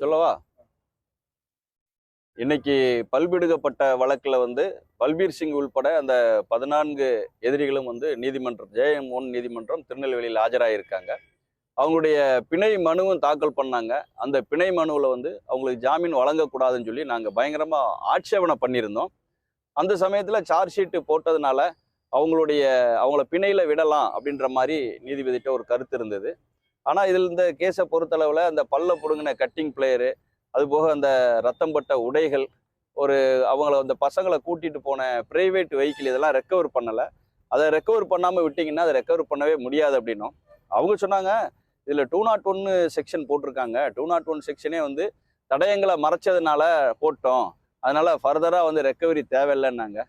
சொல்லவா? இன்னைக்கு பல்பிடுகப்பட்ட வழக்கில் வந்து பல்பீர் சிங் உள்பட அந்த பதினான்கு எதிரிகளும் வந்து நீதிமன்றம் ஜேஎம் ஒன் நீதிமன்றம் திருநெல்வேலியில் ஆஜராயிருக்காங்க. அவங்களுடைய பிணை மனுவும் தாக்கல் பண்ணாங்க. அந்த பிணை மனுவில் வந்து அவங்களுக்கு ஜாமீன் வழங்கக்கூடாதுன்னு சொல்லி நாங்கள் பயங்கரமாக ஆட்சேபனை பண்ணியிருந்தோம். அந்த சமயத்தில் சார்ஜ் ஷீட்டு போட்டதுனால அவங்களுடைய அவங்கள பிணையில் விடலாம் அப்படின்ற மாதிரி நீதிபதிட்ட ஒரு கருத்து இருந்தது. ஆனால் இதில் இந்த கேஸை பொறுத்தளவில் அந்த பல்ல பிடுங்கின கட்டிங் பிளேயரு அதுபோக அந்த ரத்தம் பட்ட உடைகள் ஒரு அவங்கள அந்த பசங்களை கூட்டிகிட்டு போன ப்ரைவேட் வெஹிக்கிள் இதெல்லாம் ரெக்கவர் பண்ணலை. அதை ரெக்கவர் பண்ணாமல் விட்டிங்கன்னா அதை ரெக்கவர் பண்ணவே முடியாது அப்படின்னும். அவங்க சொன்னாங்க இதில் டூ நாட் ஒன்று செக்ஷன் போட்டிருக்காங்க. டூ நாட் ஒன் செக்ஷனே வந்து தடயங்களை மறைச்சதுனால போட்டோம். அதனால் ஃபர்தராக வந்து ரெக்கவரி தேவையில்லைன்னாங்க.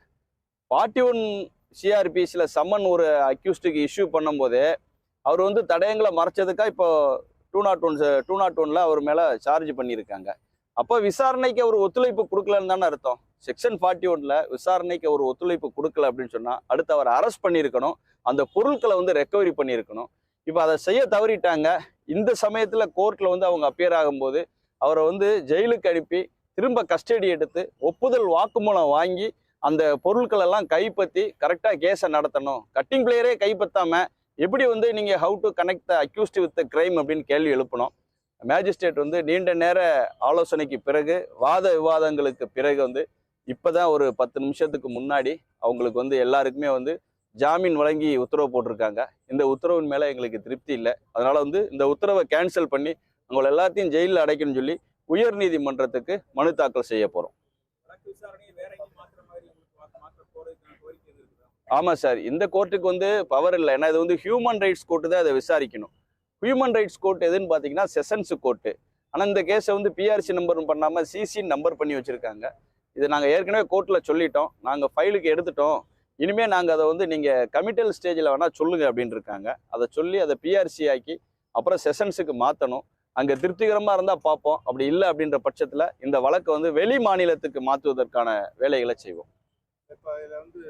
ஃபார்ட்டி ஒன் சிஆர்பிஎஸ்சியில் சம்மன் ஒரு அக்யூஸ்டுக்கு இஷ்யூ பண்ணும்போதே அவர் வந்து தடயங்களை மறைச்சதுக்காக இப்போ two not one two not ஒன்ல அவர் மேலே சார்ஜ் பண்ணியிருக்காங்க. அப்போ விசாரணைக்கு அவர் ஒத்துழைப்பு கொடுக்கலன்னு தானே அர்த்தம். செக்ஷன் ஃபார்ட்டி ஒன்ல விசாரணைக்கு அவர் ஒத்துழைப்பு கொடுக்கல அப்படின்னு சொன்னால் அடுத்து அவர் அரெஸ்ட் பண்ணியிருக்கணும். அந்த பொருட்களை வந்து ரெக்கவரி பண்ணியிருக்கணும். இப்போ அதை செய்ய தவறிட்டாங்க. இந்த சமயத்தில் கோர்ட்டில் வந்து அவங்க அப்பியர் ஆகும்போது அவரை வந்து ஜெயிலுக்கு அனுப்பி திரும்ப கஸ்டடி எடுத்து ஒப்புதல் வாக்குமூலம் வாங்கி அந்த பொருட்கள் எல்லாம் கைப்பற்றி கரெக்டாக கேஸை நடத்தணும். கட்டிங் பிளேயரே கைப்பற்றாமல் எப்படி வந்து நீங்கள் how to connect the accused with the crime அப்படின்னு கேள்வி எழுப்பணும். மேஜிஸ்ட்ரேட் வந்து நீண்ட நேர ஆலோசனைக்கு பிறகு வாத விவாதங்களுக்கு பிறகு வந்து இப்போ தான் ஒரு பத்து நிமிஷத்துக்கு முன்னாடி அவங்களுக்கு வந்து எல்லாருக்குமே வந்து ஜாமீன் வழங்கி உத்தரவு போட்டிருக்காங்க. இந்த உத்தரவின் மேலே எங்களுக்கு திருப்தி இல்லை. அதனால் வந்து இந்த உத்தரவை கேன்சல் பண்ணி அவங்கள எல்லாத்தையும் ஜெயிலில் அடைக்கணும்னு சொல்லி உயர் நீதிமன்றத்துக்கு மனு தாக்கல் செய்ய போகிறோம் ஆமாம் சார் இந்த கோர்ட்டுக்கு வந்து பவர் இல்லை. ஏன்னா இது வந்து ஹியூமன் ரைட்ஸ் கோர்ட்டு தான் அதை விசாரிக்கணும். ஹியூமன் ரைட்ஸ் கோர்ட் எதுன்னு பார்த்தீங்கன்னா செஷன்ஸ் கோர்ட்டு ஆனால் இந்த கேஸை வந்து பிஆர்சி நம்பர் பண்ணாமல் சிசி நம்பர் பண்ணி வச்சுருக்காங்க. இது நாங்கள் ஏற்கனவே கோர்ட்டில் சொல்லிட்டோம். நாங்கள் ஃபைலுக்கு எடுத்துட்டோம். இனிமேல் நாங்கள் அதை வந்து நீங்கள் கமிட்டல் ஸ்டேஜில் வேணால் சொல்லுங்கள் அப்படின்னு இருக்காங்க. அதை சொல்லி அதை பிஆர்சி ஆக்கி அப்புறம் செஷன்ஸுக்கு மாற்றணும் அங்கே திருப்திகரமாக இருந்தால் பார்ப்போம். அப்படி இல்லை அப்படின்ற பட்சத்தில் இந்த வழக்கை வந்து வெளி மாநிலத்துக்கு மாற்றுவதற்கான வேலைகளை செய்வோம். இப்போ இதில் வந்து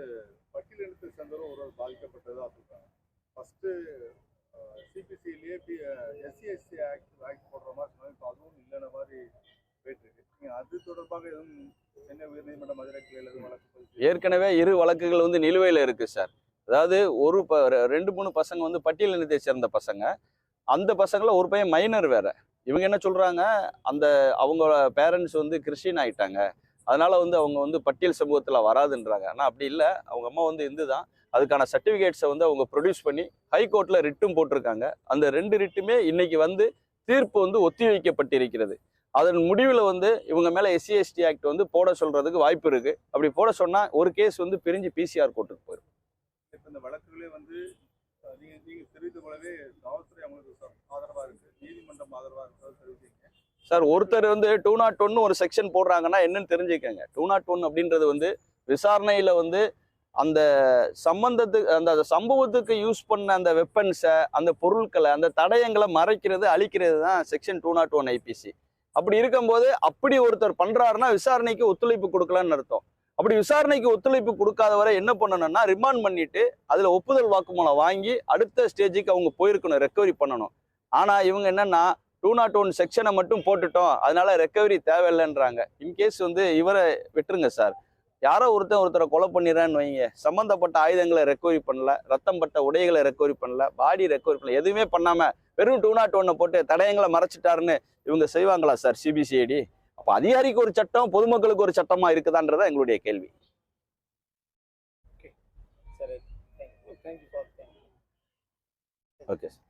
பட்டியலினத்தை சேர்ந்தவரும் ஒரு பாதிக்கப்பட்டதாக சொல்கிறாங்க ஃபஸ்ட்டு சிபிசிலேயே பி எஸ்சிஎஸ்சி ஆக்ட் ஆக்ட் போடுற மாதிரி சொன்னாங்க இப்போ அதுவும் இல்லைன மாதிரி போயிட்டு இருக்கு நீங்கள் அது தொடர்பாக எதுவும் சென்னை உயர்நீதிமன்ற மதுரை கிளையில் எதுவும் வழக்கு ஏற்கனவே இரு வழக்குகள் வந்து நிலுவையில் இருக்குது சார். அதாவது ஒரு ப ரெண்டு மூணு பசங்க வந்து பட்டியலினத்தை சேர்ந்த பசங்க. அந்த பசங்கள ஒரு பையன் மைனர் வேற. இவங்க என்ன சொல்கிறாங்க அந்த அவங்க பேரண்ட்ஸ் வந்து கிறிஸ்டின் ஆயிட்டாங்க. அதனால வந்து அவங்க வந்து பட்டியல் சமூகத்தில் வராதுன்றாங்க. ஆனால் அப்படி இல்லை. அவங்க அம்மா வந்து இந்து தான். அதுக்கான சர்டிஃபிகேட்ஸை வந்து அவங்க ப்ரொடியூஸ் பண்ணி ஹைகோர்ட்டில் ரிட்டும் போட்டிருக்காங்க. அந்த ரெண்டு ரிட்டுமே இன்னைக்கு வந்து தீர்ப்பு வந்து ஒத்திவைக்கப்பட்டிருக்கிறது அதன் முடிவில் வந்து இவங்க மேலே எஸ்சிஎஸ்டி ஆக்ட் வந்து போட சொல்றதுக்கு வாய்ப்பு இருக்கு. அப்படி போட சொன்னா ஒரு கேஸ் வந்து பிரிஞ்சு பிசிஆர் கோர்ட்டுக்கு போயிடும் இப்போ இந்த வழக்குகளே வந்து அஹ், நீங்க நீங்க தெரிவித்த போலவே காவல்துறை அவங்களுக்கு ஆதரவாக இருக்கு. நீதிமன்றம் ஆதரவாக இருக்கிறது தெரிவித்தீங்க சார் ஒருத்தர் வந்து டூ நாட் ஒன்னு ஒரு செக்ஷன் போடுறாங்கன்னா என்னன்னு தெரிஞ்சுக்கங்க. டூ நாட் ஒன் அப்படின்றது வந்து விசாரணையில வந்து அந்த சம்பந்தத்துக்கு அந்த சம்பவத்துக்கு யூஸ் பண்ண அந்த வெப்பன்ஸை அந்த பொருட்களை அந்த தடயங்களை மறைக்கிறது அழிக்கிறது தான் section two not one IPC அப்படி இருக்கும்போது அப்படி ஒருத்தர் பண்றாருன்னா விசாரணைக்கு ஒத்துழைப்பு கொடுக்கலான்னு அர்த்தம். அப்படி விசாரணைக்கு ஒத்துழைப்பு கொடுக்காதவரை என்ன பண்ணணும்னா ரிமாண்ட் பண்ணிட்டு அதுல ஒப்புதல் வாக்குமூலம் வாங்கி அடுத்த ஸ்டேஜுக்கு அவங்க போயிருக்கணும் ரெக்கவரி பண்ணணும். ஆனா இவங்க என்னன்னா டூ நாட் ஒன் செக்ஷனை மட்டும் போட்டுட்டோம் அதனால ரெக்கவரி தேவையில்லைன்றாங்க. இன்கேஸ் வந்து இவரை விட்டுருங்க சார் யாரோ ஒருத்தன் ஒருத்தரை கொலை பண்ணிடுறான்னு வைங்க. சம்மந்தப்பட்ட ஆயுதங்களை ரெக்கவரி பண்ணல ரத்தம் பட்ட உடைகளை ரெக்கவரி பண்ணல பாடி ரெக்கவரி பண்ணல எதுவுமே பண்ணாம வெறும் டூ நாட் ஒன்னை போட்டு தடயங்களை மறைச்சிட்டாருன்னு இவங்க செய்வாங்களா சார் சிபிசிஐடி அப்போ அதிகாரிக்கு ஒரு சட்டம் பொதுமக்களுக்கு ஒரு சட்டமா இருக்குதான்றதா எங்களுடைய கேள்வி. Okay sir